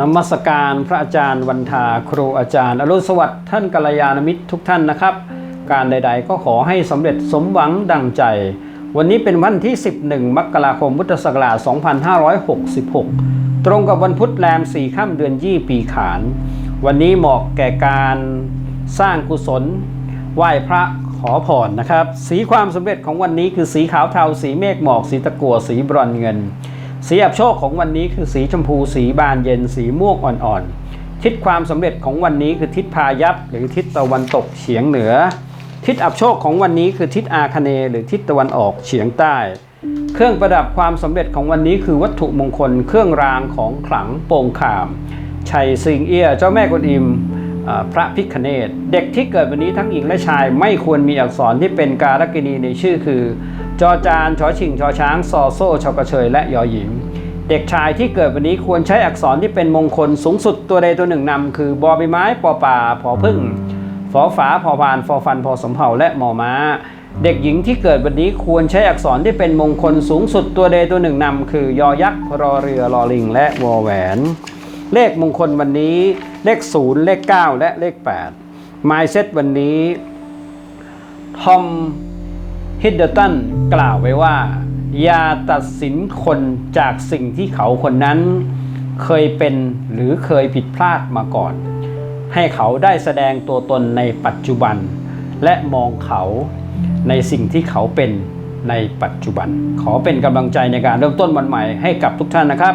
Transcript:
นมัสการพระอาจารย์วันทาครูอาจารย์อรุณสวัสดิ์ท่านกัลยาณมิตรทุกท่านนะครับ การใดๆก็ขอให้สำเร็จสมหวังดังใจ วันนี้เป็นวันที่ 11 มกราคมพุทธศักราช 2566 ตรงกับวันพุธแรม4ค่ำเดือนยี่ปีขาน วันนี้เหมาะแก่การสร้างกุศล ไหว้พระขอพรนะครับ สีความสำเร็จของวันนี้คือสีขาวเทาสีเมฆหมอกสีตะกั่วสีบรอนเงิน สีอับโชคของวันนี้คือสีชมพู สีบานเย็น สีม่วงอ่อนๆ ทิศความสำเร็จของวันนี้คือทิศพายัพหรือทิศตะวันตกเฉียงเหนือ ทิศอับโชคของวันนี้คือทิศอาคเนหรือทิศตะวันออกเฉียงใต้ เครื่องประดับความสำเร็จของวันนี้คือวัตถุมงคล เครื่องรางของขลังโป่งขามชัยสิงเอียเจ้าแม่กวนอิม พระพิคเนตเด็กที่เกิดวันนี้ทั้งหญิงและชายไม่ควรมีอักษรที่เป็นการกินีในชื่อคือ จอจานชอชิงชอช้างซอโซ่ชอกระเชยและยอหญิง เด็กชายที่เกิดวันนี้ควรใช้อักษรที่เป็นมงคลสูงสุดตัวใดตัวหนึ่งนำคือบอใบไม้ปอป่าผอพึ่งฟอฝาพอพานฟอฟันพอสมเผาและมอม้า เด็กหญิงที่เกิดวันนี้ควรใช้อักษรที่เป็นมงคลสูงสุดตัวใดตัวหนึ่งนำคือยอยักษ์รอเรือรอลิง และวอแหวน เลขมงคลวันนี้ เลข 0 เลข 9 และเลข 8 m y s e t วันนี้ทอมฮิดเดอร์ตันกล่าวไว้ว่า อย่าตัดสินคนจากสิ่งที่เขาคนนั้น เคยเป็นหรือเคยผิดพลาดมาก่อน ให้เขาได้แสดงตัวตนในปัจจุบัน และมองเขาในสิ่งที่เขาเป็นในปัจจุบัน ขอเป็นกำลังใจในการเริ่มต้นวันใหม่ให้กับทุกท่านนะครับ